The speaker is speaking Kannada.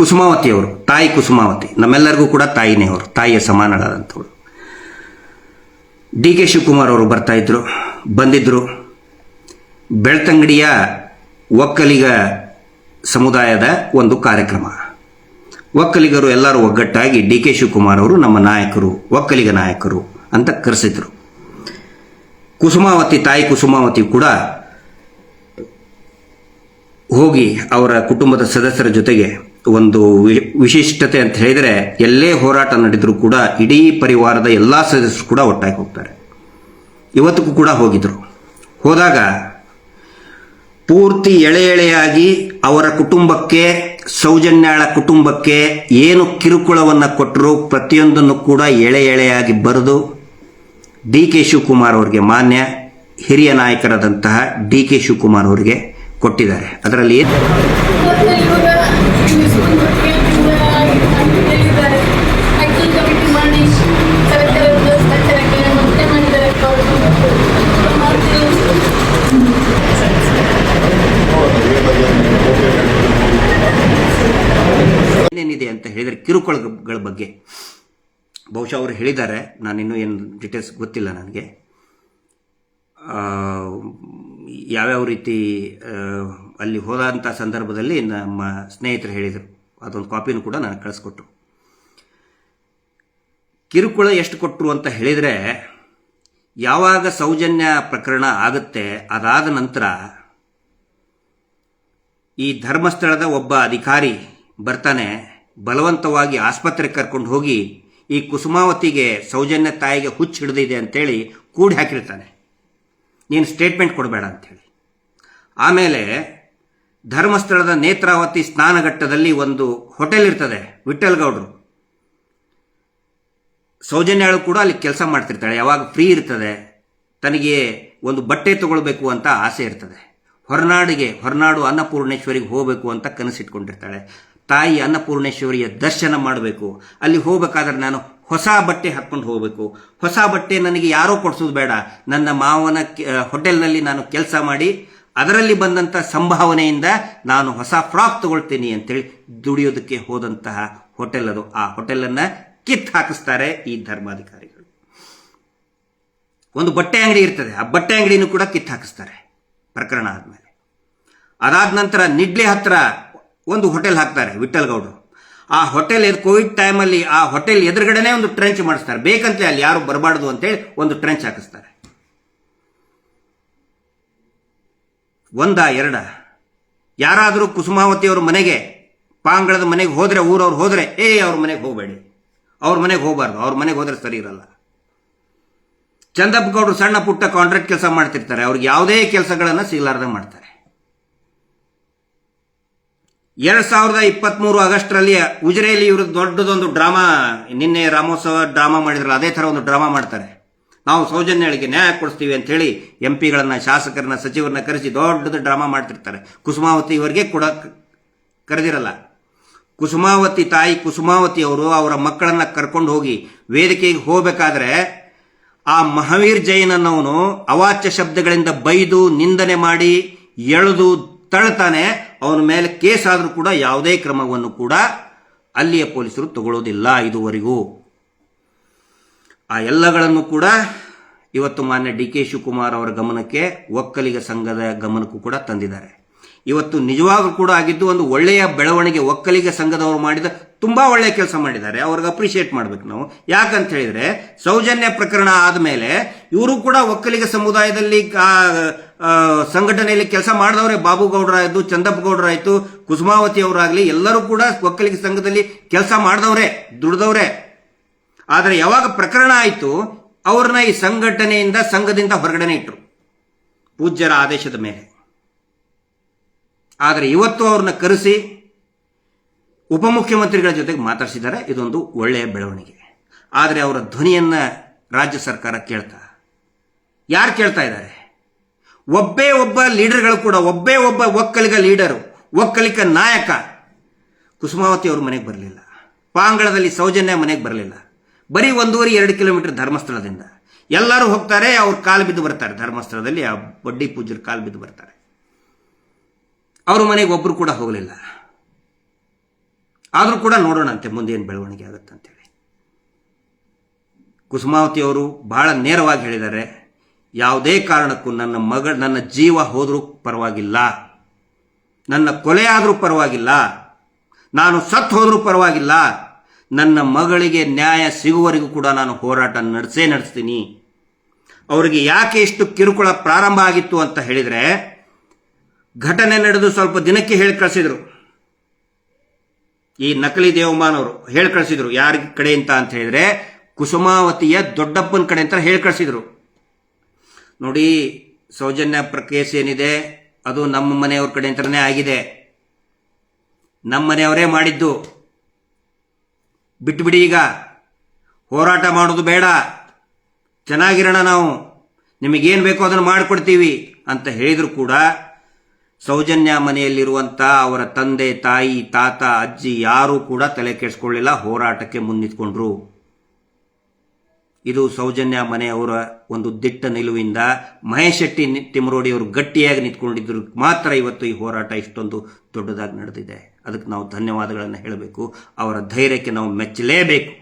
ಕುಸುಮಾವತಿಯವರು, ತಾಯಿ ಕುಸುಮಾವತಿ. ನಮ್ಮೆಲ್ಲರಿಗೂ ಕೂಡ ತಾಯಿನೇ ಅವರು, ತಾಯಿಯ ಸಮಾನರಾದಂಥವ್ರು ಡಿ ಕೆ ಶಿವಕುಮಾರ್ ಅವರು ಬರ್ತಾ ಇದ್ರು, ಬಂದಿದ್ರು. ಬೆಳ್ತಂಗಡಿಯ ಒಕ್ಕಲಿಗ ಸಮುದಾಯದ ಒಂದು ಕಾರ್ಯಕ್ರಮ. ಒಕ್ಕಲಿಗರು ಎಲ್ಲರೂ ಒಗ್ಗಟ್ಟಾಗಿ ಡಿ ಕೆ ಶಿವಕುಮಾರ್ ಅವರು ನಮ್ಮ ನಾಯಕರು, ಒಕ್ಕಲಿಗ ನಾಯಕರು ಅಂತ ಕರೆಸಿದ್ರು. ಕುಸುಮಾವತಿ, ತಾಯಿ ಕುಸುಮಾವತಿ ಕೂಡ ಹೋಗಿ ಅವರ ಕುಟುಂಬದ ಸದಸ್ಯರ ಜೊತೆಗೆ ಒಂದು ವಿಶಿಷ್ಟತೆ ಅಂತ ಹೇಳಿದರೆ ಎಲ್ಲೇ ಹೋರಾಟ ನಡೆದರೂ ಕೂಡ ಇಡೀ ಪರಿವಾರದ ಎಲ್ಲ ಸದಸ್ಯರು ಕೂಡ ಒಟ್ಟಾಗಿ ಹೋಗ್ತಾರೆ. ಇವತ್ತಿಗೂ ಕೂಡ ಹೋಗಿದ್ರು. ಹೋದಾಗ ಪೂರ್ತಿ ಎಳೆ ಎಳೆಯಾಗಿ ಅವರ ಕುಟುಂಬಕ್ಕೆ, ಸೌಜನ್ಯಾಳ ಕುಟುಂಬಕ್ಕೆ ಏನು ಕಿರುಕುಳವನ್ನು ಕೊಟ್ಟರು ಪ್ರತಿಯೊಂದನ್ನು ಕೂಡ ಎಳೆ ಎಳೆಯಾಗಿ ಬರೆದು ಡಿ ಕೆ ಶಿವಕುಮಾರ್ ಅವರಿಗೆ ಮಾನ್ಯ ಹಿರಿಯ ನಾಯಕರಾದಂತಹ ಡಿ ಕೆ ಶಿವಕುಮಾರ್ ಅವರಿಗೆ ಕೊಟ್ಟಿದ್ದಾರೆ. ಅದರಲ್ಲಿ ಕಿರುಕುಳಗಳ ಬಗ್ಗೆ. ಬಹುಶಃ ಅವರು ಹೇಳಿದ್ದಾರೆ. ನಾನಿನ್ನೂ ಏನು ಡೀಟೇಲ್ಸ್ ಗೊತ್ತಿಲ್ಲ ನನಗೆ. ಯಾವ್ಯಾವ ರೀತಿ ಅಲ್ಲಿ ಹೋದಂಥ ಸಂದರ್ಭದಲ್ಲಿ ನಮ್ಮ ಸ್ನೇಹಿತರು ಹೇಳಿದರು. ಅದೊಂದು ಕಾಪಿನೂ ಕೂಡ ನನಗೆ ಕಳಿಸ್ಕೊಟ್ರು. ಕಿರುಕುಳ ಎಷ್ಟು ಕೊಟ್ಟರು ಅಂತ ಹೇಳಿದರೆ, ಯಾವಾಗ ಸೌಜನ್ಯ ಪ್ರಕರಣ ಆಗುತ್ತೆ, ಅದಾದ ನಂತರ ಈ ಧರ್ಮಸ್ಥಳದ ಒಬ್ಬ ಅಧಿಕಾರಿ ಬರ್ತಾನೆ ಬಲವಂತವಾಗಿ ಆಸ್ಪತ್ರೆಗೆ ಕರ್ಕೊಂಡು ಹೋಗಿ ಈ ಕುಸುಮಾವತಿಗೆ ಸೌಜನ್ಯ ತಾಯಿಗೆ ಹುಚ್ಚು ಹಿಡಿದಿದೆ ಅಂತೇಳಿ ಕೂಡಿ ಹಾಕಿರ್ತಾನೆ. ನೀನು ಸ್ಟೇಟ್ಮೆಂಟ್ ಕೊಡಬೇಡ ಅಂಥೇಳಿ ಆಮೇಲೆ ಧರ್ಮಸ್ಥಳದ ನೇತ್ರಾವತಿ ಸ್ನಾನಘಟ್ಟದಲ್ಲಿ ಒಂದು ಹೋಟೆಲ್ ಇರ್ತದೆ ವಿಠಲ್ ಗೌಡ್ರು ಸೌಜನ್ಯಾಳು ಕೂಡ ಅಲ್ಲಿ ಕೆಲಸ ಮಾಡ್ತಿರ್ತಾಳೆ, ಯಾವಾಗ ಫ್ರೀ ಇರ್ತದೆ, ತನಗೆ ಒಂದು ಬಟ್ಟೆ ತಗೊಳ್ಬೇಕು ಅಂತ ಆಸೆ ಇರ್ತದೆ. ಹೊರನಾಡಿಗೆ, ಹೊರನಾಡು ಅನ್ನಪೂರ್ಣೇಶ್ವರಿಗೆ ಹೋಗಬೇಕು ಅಂತ ಕನಸಿಟ್ಕೊಂಡಿರ್ತಾಳೆ. ತಾಯಿ ಅನ್ನಪೂರ್ಣೇಶ್ವರಿಯ ದರ್ಶನ ಮಾಡಬೇಕು. ಅಲ್ಲಿ ಹೋಗಬೇಕಾದ್ರೆ ನಾನು ಹೊಸ ಬಟ್ಟೆ ಹಾಕ್ಕೊಂಡು ಹೋಗಬೇಕು. ಹೊಸ ಬಟ್ಟೆ ನನಗೆ ಯಾರೋ ಕೊಡಿಸೋದು ಬೇಡ. ನನ್ನ ಮಾವನ ಹೋಟೆಲ್ನಲ್ಲಿ ನಾನು ಕೆಲಸ ಮಾಡಿ ಅದರಲ್ಲಿ ಬಂದಂಥ ಸಂಭಾವನೆಯಿಂದ ನಾನು ಹೊಸ ಫ್ರಾಕ್ ತಗೊಳ್ತೀನಿ ಅಂತೇಳಿ ದುಡಿಯೋದಕ್ಕೆ ಹೋದಂತಹ ಹೋಟೆಲ್ ಅದು. ಆ ಹೋಟೆಲನ್ನು ಕಿತ್ತು ಹಾಕಿಸ್ತಾರೆ ಈ ಧರ್ಮಾಧಿಕಾರಿಗಳು. ಒಂದು ಬಟ್ಟೆ ಅಂಗಡಿ ಇರ್ತದೆ. ಆ ಬಟ್ಟೆ ಅಂಗಡಿನೂ ಕೂಡ ಕಿತ್ತು ಹಾಕಿಸ್ತಾರೆ. ಪ್ರಕರಣ ಆದಮೇಲೆ. ಅದಾದ ನಂತರ ನಿಡ್ಲಿ ಹತ್ರ ಒಂದು ಹೋಟೆಲ್ ಹಾಕ್ತಾರೆ ವಿಠಲ್ ಗೌಡರು ಆ ಹೋಟೆಲ್ ಕೋವಿಡ್ ಟೈಮಲ್ಲಿ ಆ ಹೋಟೆಲ್ ಎದುರುಗಡೆನೆ ಒಂದು ಟ್ರೆಂಚ್ ಮಾಡಿಸ್ತಾರೆ. ಬೇಕಂತಲೇ ಅಲ್ಲಿ ಯಾರು ಬರಬಾರ್ದು ಅಂತೇಳಿ ಒಂದು ಟ್ರೆಂಚ್ ಹಾಕಿಸ್ತಾರೆ. ಒಂದ ಎರಡ? ಯಾರಾದರೂ ಕುಸುಮಾವತಿ ಅವ್ರ ಮನೆಗೆ ಪಾಂಗಳದ ಮನೆಗೆ ಹೋದರೆ, ಊರವ್ರು ಹೋದರೆ, ಏ, ಅವ್ರ ಮನೆಗೆ ಹೋಗಬೇಡಿ. ಅವ್ರ ಮನೆಗೆ ಹೋಗಬಾರ್ದು. ಅವ್ರ ಮನೆಗೆ ಹೋದರೆ ಸರಿ ಇರಲ್ಲ. ಚಂದಪ್ಪ ಗೌಡರು ಸಣ್ಣ ಪುಟ್ಟ ಕಾಂಟ್ರಾಕ್ಟ್ ಕೆಲಸ ಮಾಡ್ತಿರ್ತಾರೆ. ಅವ್ರಿಗೆ ಯಾವುದೇ ಕೆಲಸಗಳನ್ನು ಸಿಗಲಾರ್ದೆ ಮಾಡ್ತಾರೆ. ಎರಡ್ ಸಾವಿರದ ಇಪ್ಪತ್ಮೂರು ಆಗಸ್ಟ್ರಲ್ಲಿ ಉಜಿರೆಯಲ್ಲಿ ಇವರು ದೊಡ್ಡದೊಂದು ಡ್ರಾಮಾ, ನಿನ್ನೆ ರಾಮೋತ್ಸವ ಡ್ರಾಮಾ ಮಾಡಿದ್ರಲ್ಲ, ಅದೇ ಥರ ಒಂದು ಡ್ರಾಮಾ ಮಾಡ್ತಾರೆ. ನಾವು ಸೌಜನ್ಯಗಳಿಗೆ ನ್ಯಾಯ ಕೊಡಿಸ್ತೀವಿ ಅಂತ ಹೇಳಿ ಎಂ ಪಿಗಳನ್ನ ಶಾಸಕರನ್ನ, ಸಚಿವರನ್ನ ಕರೆಸಿ ದೊಡ್ಡದು ಡ್ರಾಮಾ ಮಾಡ್ತಿರ್ತಾರೆ. ಕುಸುಮಾವತಿ ಇವರಿಗೆ ಕೂಡ ಕರೆದಿರಲ್ಲ. ಕುಸುಮಾವತಿ ತಾಯಿ ಕುಸುಮಾವತಿ ಅವರು ಅವರ ಮಕ್ಕಳನ್ನ ಕರ್ಕೊಂಡು ಹೋಗಿ ವೇದಿಕೆಗೆ ಹೋಗಬೇಕಾದ್ರೆ ಆ ಮಹಾವೀರ್ ಜೈನ್ ಅವಾಚ್ಯ ಶಬ್ದಗಳಿಂದ ಬೈದು ನಿಂದನೆ ಮಾಡಿ ಎಳೆದು ತಳ್ತಾನೆ. ಅವನ ಮೇಲೆ ಕೇಸ್ ಆದರೂ ಕೂಡ ಯಾವುದೇ ಕ್ರಮವನ್ನು ಕೂಡ ಅಲ್ಲಿಯ ಪೊಲೀಸರು ತಗೊಳ್ಳೋದಿಲ್ಲ ಇದುವರೆಗೂ. ಆ ಎಲ್ಲಗಳನ್ನು ಕೂಡ ಇವತ್ತು ಮಾನ್ಯ ಡಿ ಕೆ ಶಿವಕುಮಾರ್ ಅವರ ಗಮನಕ್ಕೆ ಒಕ್ಕಲಿಗ ಸಂಘದ ಗಮನಕ್ಕೂ ಕೂಡ ತಂದಿದ್ದಾರೆ. ಇವತ್ತು ನಿಜವಾಗ್ಲೂ ಕೂಡ ಆಗಿದ್ದು ಒಂದು ಒಳ್ಳೆಯ ಬೆಳವಣಿಗೆ ಒಕ್ಕಲಿಗ ಸಂಘದವರು ಮಾಡಿದ ತುಂಬಾ ಒಳ್ಳೆಯ ಕೆಲಸ ಮಾಡಿದ್ದಾರೆ. ಅವ್ರಿಗೆ ಅಪ್ರಿಷಿಯೇಟ್ ಮಾಡ್ಬೇಕು ನಾವು. ಯಾಕಂತ ಹೇಳಿದ್ರೆ ಸೌಜನ್ಯ ಪ್ರಕರಣ ಆದಮೇಲೆ ಇವರು ಕೂಡ ಒಕ್ಕಲಿಗ ಸಮುದಾಯದಲ್ಲಿ ಸಂಘಟನೆಯಲ್ಲಿ ಕೆಲಸ ಮಾಡಿದವರೇ ಬಾಬು ಗೌಡರಾಯ್ತು, ಚಂದಪ್ಪ ಗೌಡರಾಯ್ತು, ಕುಸುಮಾವತಿ ಅವರಾಗ್ಲಿ, ಎಲ್ಲರೂ ಕೂಡ ಒಕ್ಕಲಿಗ ಸಂಘದಲ್ಲಿ ಕೆಲಸ ಮಾಡಿದವ್ರೆ, ದುಡ್ದವ್ರೆ. ಆದರೆ ಯಾವಾಗ ಪ್ರಕರಣ ಆಯಿತು, ಅವ್ರನ್ನ ಈ ಸಂಘಟನೆಯಿಂದ, ಸಂಘದಿಂದ ಹೊರಗಡೆನೆ ಇಟ್ಟರು ಪೂಜ್ಯರ ಆದೇಶದ ಮೇಲೆ. ಆದರೆ ಇವತ್ತು ಅವ್ರನ್ನ ಕರೆಸಿ, ಉಪಮುಖ್ಯಮಂತ್ರಿಗಳ ಜೊತೆಗೆ ಮಾತಾಡಿಸಿದ್ದಾರೆ, ಇದೊಂದು ಒಳ್ಳೆಯ ಬೆಳವಣಿಗೆ. ಆದರೆ ಅವರ ಧ್ವನಿಯನ್ನ ರಾಜ್ಯ ಸರ್ಕಾರ ಕೇಳ್ತಾ, ಯಾರು ಕೇಳ್ತಾ ಇದ್ದಾರೆ? ಒಬ್ಬೇ ಒಬ್ಬ ಲೀಡರ್ಗಳು ಕೂಡ, ಒಬ್ಬೇ ಒಬ್ಬ ಒಕ್ಕಲಿಗ ಲೀಡರು, ಒಕ್ಕಲಿಗ ನಾಯಕ. ಕುಸುಮಾವತಿ ಅವರು ಮನೆಗೆ ಬರಲಿಲ್ಲ. ಪಾಂಗಳದಲ್ಲಿ ಸೌಜನ್ಯ ಮನೆಗೆ ಬರಲಿಲ್ಲ. ಬರೀ ಒಂದೂವರೆ, ಎರಡು ಕಿಲೋಮೀಟರ್ ಧರ್ಮಸ್ಥಳದಿಂದ. ಎಲ್ಲರೂ ಹೋಗ್ತಾರೆ, ಅವ್ರು ಕಾಲು ಬಿದ್ದು ಬರ್ತಾರೆ. ಧರ್ಮಸ್ಥಳದಲ್ಲಿ ಆ ಬಡ್ಡಿ ಪೂಜ್ಯರು ಕಾಲು ಬಿದ್ದು ಬರ್ತಾರೆ. ಅವ್ರ ಮನೆಗೆ ಒಬ್ಬರು ಕೂಡ ಹೋಗಲಿಲ್ಲ. ಆದರೂ ಕೂಡ ನೋಡೋಣಂತೆ, ಮುಂದೇನು ಬೆಳವಣಿಗೆ ಆಗುತ್ತಂತೇಳಿ. ಕುಸುಮಾವತಿ ಅವರು ಬಹಳ ನೇರವಾಗಿ ಹೇಳಿದ್ದಾರೆ. ಯಾವುದೇ ಕಾರಣಕ್ಕೂ ನನ್ನ ಮಗ, ನನ್ನ ಜೀವ ಹೋದರೂ ಪರವಾಗಿಲ್ಲ. ನನ್ನ ಕೊಲೆ ಆದರೂ ಪರವಾಗಿಲ್ಲ. ನಾನು ಸತ್ತು ಹೋದರೂ ಪರವಾಗಿಲ್ಲ. ನನ್ನ ಮಗಳಿಗೆ ನ್ಯಾಯ ಸಿಗುವವರೆಗೂ ಕೂಡ ನಾನು ಹೋರಾಟ ನಡೆಸೇ ನಡೆಸ್ತೀನಿ. ಅವರಿಗೆ ಯಾಕೆ ಇಷ್ಟು ಕಿರುಕುಳ ಪ್ರಾರಂಭ ಆಗಿತ್ತು ಅಂತ ಹೇಳಿದರೆ, ಘಟನೆ ನಡೆದು ಸ್ವಲ್ಪ ದಿನಕ್ಕೆ ಹೇಳಿ ಕಳಿಸಿದರು. ಈ ನಕಲಿ ದೇವಮಾನವರು ಹೇಳಿ ಕಳಿಸಿದರು. ಯಾರ ಕಡೆಯಿಂದ ಅಂತ ಹೇಳಿದ್ರೆ, ಕುಸುಮಾವತಿಯ ದೊಡ್ಡಪ್ಪನ ಕಡೆ ಅಂತ ಹೇಳಿ ಕಳಿಸಿದ್ರು. ನೋಡಿ, ಸೌಜನ್ಯ ಪ್ರಕೇಸ್ ಏನಿದೆ, ಅದು ನಮ್ಮ ಮನೆಯವ್ರ ಕಡೆ ಅಂತಲೇ ಆಗಿದೆ. ನಮ್ಮ ಮನೆಯವರೇ ಮಾಡಿದ್ದು. ಬಿಟ್ಬಿಡಿ ಈಗ. ಹೋರಾಟ ಮಾಡೋದು ಬೇಡ. ಚೆನ್ನಾಗಿರೋಣ ನಾವು. ನಿಮಗೇನು ಬೇಕೋ ಅದನ್ನು ಮಾಡಿಕೊಡ್ತೀವಿ ಅಂತ ಹೇಳಿದರೂ ಕೂಡ ಸೌಜನ್ಯ ಮನೆಯಲ್ಲಿರುವಂಥ ಅವರ ತಂದೆ, ತಾಯಿ, ತಾತ, ಅಜ್ಜಿ ಯಾರೂ ಕೂಡ ತಲೆ ಕೆಡಿಸ್ಕೊಳ್ಳಿಲ್ಲ. ಹೋರಾಟಕ್ಕೆ ಮುನ್ನಿಟ್ಕೊಂಡ್ರು ಇದು ಸೌಜನ್ಯ ಮನೆಯವರ ಒಂದು ದಿಟ್ಟ ನಿಲುವಿಂದ ಮಹೇಶ್ ಶೆಟ್ಟಿ ತಿಮರೋಡಿ ಅವರು ಗಟ್ಟಿಯಾಗಿ ನಿಂತ್ಕೊಂಡಿದ್ರು ಮಾತ್ರ ಇವತ್ತು ಈ ಹೋರಾಟ ಇಷ್ಟೊಂದು ದೊಡ್ಡದಾಗಿ ನಡೆದಿದೆ. ಅದಕ್ಕೆ ನಾವು ಧನ್ಯವಾದಗಳನ್ನು ಹೇಳಬೇಕು. ಅವರ ಧೈರ್ಯಕ್ಕೆ ನಾವು ಮೆಚ್ಚಲೇಬೇಕು.